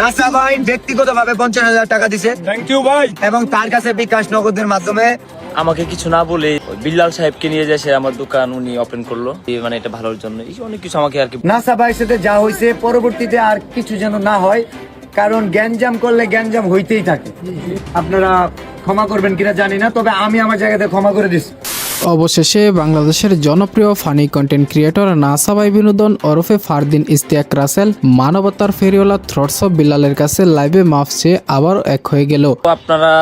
NASA ভাই ব্যক্তিগতভাবে পঞ্চাশ হাজার টাকা দিছে। থ্যাংক ইউ ভাই। এবং তার কাছে বিকাশ নগদের মাধ্যমে আমাকে কিছু না বলে ওই বিল্লাল সাহেবকে নিয়ে যায় সে আমার দোকান উনি ওপেন করল। মানে এটা ভালোর জন্য। অনেক কিছু আমাকে আর কি নাসা ভাইয়ের সাথে যা হয়েছে পরবর্তীতে আর কিছু যেন না হয় কারণ গ্যাঞ্জাম করলে গ্যাঞ্জাম হইতেই থাকে। আপনারা ক্ষমা করবেন কিনা জানি না তবে আমি আমার জায়গাতে ক্ষমা করে দিচ্ছি অবশেষে বাংলাদেশের জনপ্রিয় ফানি কন্টেন্ট ক্রিয়েটর নাসাবাই বিনোদন ওরফে ফারদিন ইস্তিয়াক রাসেল মানবতার ফেরিওয়ালা থ্রটস অফ বিল্লালের কাছে লাইভে মাফ চেয়ে আবার এক হয়ে গেল। আপনারা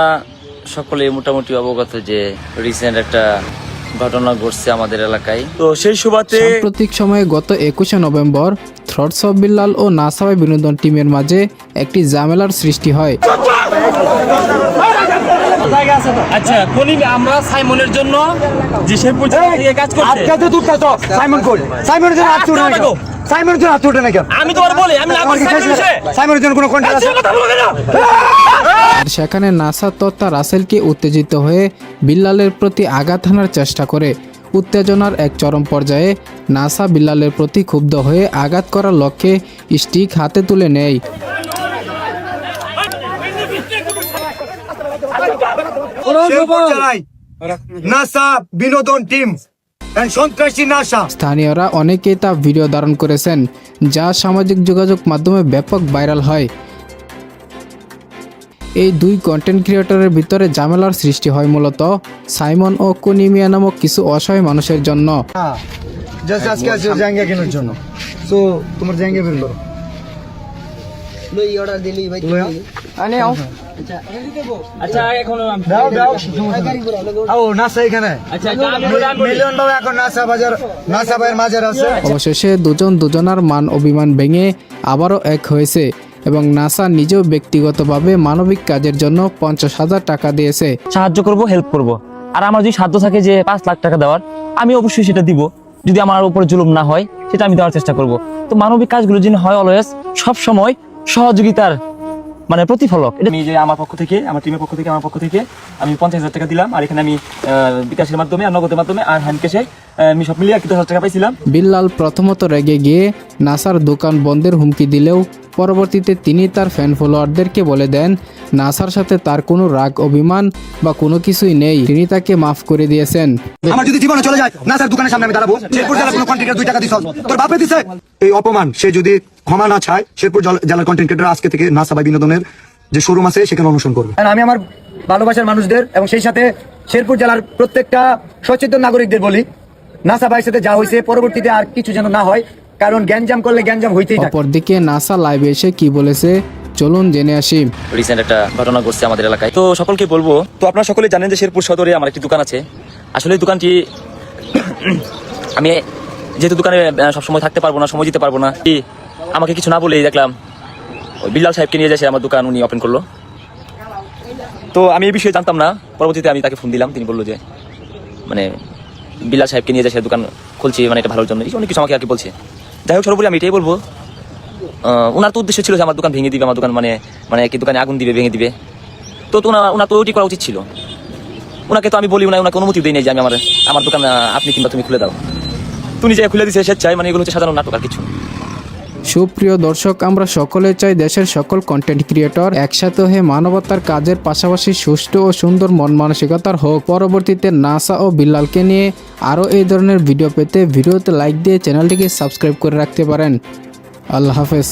সকলে মোটামুটি অবগত যে রিসেন্ট একটা ঘটনা ঘটছে আমাদের এলাকায়। তো সেই সুবাদে সাম্প্রতিক সময়ে গত একুশে নভেম্বর থ্রটস অফ বিল্লাল ও নাসাবাই বিনোদন টিমের মাঝে একটি ঝামেলার সৃষ্টি হয়। আচ্ছা কোনি আমরা সাইমনের জন্য যে সে থেকে কাজ করছে। আজকে তুই কাজ সাইমন কোল সাইমনের জন্য হাত উঠে না সাইমনের জন্য হাত উঠে না কেন? আমি তোমার বলি আমি না আমার কি শেষ না? সাইমনের জন্য কোনো কন্ট্যাক্ট আছে? কথা বলবে না। আর সেখানে নাসা তথা রাসেলকে উত্তেজিত হয়ে বিল্লালের প্রতি আঘাত হানার চেষ্টা করে। উত্তেজনার এক চরম পর্যায়ে নাসা বিল্লালের প্রতি ক্ষুব্ধ হয়ে আঘাত করার লক্ষ্যে স্টিক হাতে তুলে নেয় শেরপুর জেলায় নাসা বিনোদন টিম সন্ত্রাসী নাসা। স্থানীয়রা অনেকেই তা ভিডিও ধারণ করেছেন যা সামাজিক যোগাযোগ মাধ্যমে ব্যাপক ভাইরাল হয়। এই দুই কন্টেন্ট ক্রিয়েটরের ভিতরে ঝামেলার সৃষ্টি হয় মূলত সাইমন ও কুনিমিয়া নামক কিছু অসহায় মানুষের জন্য। জাস্ট আজকে আছে জাঙ্গা কেনার জন্য। সো তোমার জাঙ্গা বের করো আচ্ছা এখন দাও দাও। ও নাসা এখানে। আচ্ছা আমি বলি, আমি বলি। মিলিয়ন বাবু এখন নাসা বাজার নাসা ভাইয়ের মাঝের আছে। অবশেষে দুজন দুজনার মান অভিমান ভেঙে আবারও এক হয়েছে এবং নাসা নিজেও ব্যক্তিগতভাবে মানবিক কাজের জন্য পঞ্চাশ হাজার টাকা দিয়েছে। সাহায্য করব হেল্প করব। আর আমার যদি সাধ্য থাকে যে পাঁচ লাখ টাকা দেওয়ার আমি অবশ্যই সেটা দিব। যদি আমার উপর জুলুম না হয় সেটা আমি দেওয়ার চেষ্টা করব। তো মানবিক কাজগুলো যিনি হয় অলওয়েজ সব সময় সহযোগিতার মানে প্রতিফলক। এটা আমি যে আমার পক্ষ থেকে আমার টিমের পক্ষ থেকে আমার পক্ষ থেকে আমি পঞ্চাশ হাজার টাকা দিলাম আর এখানে আমি আহ, বিকাশের মাধ্যমে আর নগদের মাধ্যমে আর হ্যান্ড ক্যাশে আমি সব মিলিয়ে আর কি দশ হাজার টাকা পাইছিলাম। বিল্লাল প্রথমত রেগে গিয়ে নাসার দোকান বন্ধের হুমকি দিলেও পরবর্তীতে তিনি তার ফ্যান ফলোয়ারদেরকে বলে দেন নাসার সাথে তার কোনো রাগ অভিমান বা কোনো কিছুই নেই। তিনি তাকে মাফ করে দিয়েছেন। আমার যদি জীবনে চলে যায় নাসার দোকানের সামনে আমি দাঁড়াবো। শেরপুর জেলার কোনো কন্টেন্ট দুই টাকা দিছ তোর বাপে দিছে। এই অপমান সে যদি ক্ষমা না চায় শেরপুর জেলার কন্টেন্ট ক্রিয়েটর আজকে থেকে নাসা ভাই বিনোদনের যে শোরুম আছে সেখানে অনুসরণ করবে। আমি আমার ভালোবাসার মানুষদের এবং সেই সাথে শেরপুর জেলার প্রত্যেকটা সচেতন নাগরিকদের বলি নাসা ভাইয়ের সাথে যা হয়েছে পরবর্তীতে আর কিছু যেন না হয় কারণ গ্যাঞ্জাম করলে গ্যাঞ্জাম হইতেই থাকে। অপরদিকে নাসা লাইভে এসে কি বলেছে? চলুন জেনে আসি। রিসেন্ট একটা ঘটনা ঘটছে আমাদের এলাকায়। তো সকলকে বলব তো আপনারা সকলে জানেন যে শেরপুর সদরে আমার একটি দোকান আছে। আসলে এই দোকানটি আমি যেহেতু দোকানে সবসময় থাকতে পারব না সময় দিতে পারব না কি আমাকে কিছু না বলেই দেখলাম ওই বিল্লাল সাহেবকে নিয়ে সে আমার দোকান উনি ওপেন করল। তো আমি এই বিষয়ে জানতাম না পরবর্তীতে আমি তাকে ফোন দিলাম তিনি বলল যে মানে বিল্লাল সাহেবকে নিয়ে যায় সে দোকান খুলছি মানে এটা ভালোর জন্য এই অনেক কিছু আমাকে আর কি বলছে। যাই হোক সর্বোপরি আমি এটাই বলব। ওনার তো উদ্দেশ্য ছিল যে আমার দোকান ভেঙে দিবে, আমার দোকান মানে মানে কি দোকানে আগুন দিবে, ভেঙে দিবে। তো তো ওনা- ওনার তো ওইটি করা উচিত ছিল। ওনাকে তো আমি বলি ওনাকে ওনাকে অনুমতি দিই নাই যে আমি আমার আমার দোকান আপনি কিংবা তুমি খুলে দাও। তুমি যে খুলে দিছে, স্বেচ্ছায় মানে এগুলো হচ্ছে সাধারণ নাটক আর কিছু। সুপ্রিয় দর্শক, আমরা সকলে চাই দেশের সকল কন্টেন্ট ক্রিয়েটর একসাথে হয়ে মানবতার কাজের পাশাপাশি সুষ্ঠু ও সুন্দর মন মানসিকতার হোক। পরবর্তীতে নাসা ও বিল্লালকে নিয়ে আরও এই ধরনের ভিডিও পেতে ভিডিওতে লাইক দিয়ে চ্যানেলটিকে সাবস্ক্রাইব করে রাখতে পারেন। আল্লাহ হাফেজ।